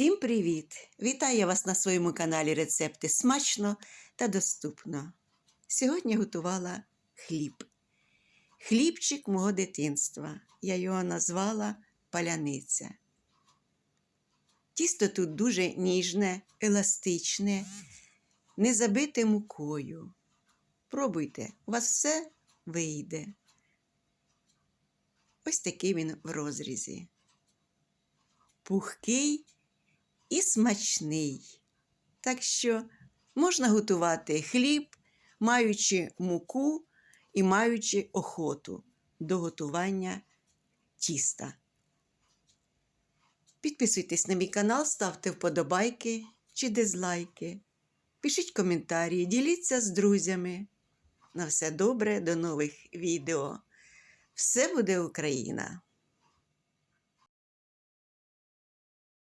Всім привіт! Вітаю вас на своєму каналі Рецепти смачно та доступно. Сьогодні готувала хліб. Хлібчик мого дитинства. Я його назвала паляниця. Тісто тут дуже ніжне, еластичне, не забите мукою. Пробуйте, у вас все вийде. Ось такий він в розрізі. Пухкий і смачний. Так що можна готувати хліб, маючи муку і маючи охоту до готування тіста. Підписуйтесь на мій канал, ставте вподобайки чи дизлайки. Пишіть коментарі, діліться з друзями. На все добре, до нових відео. Все буде Україна!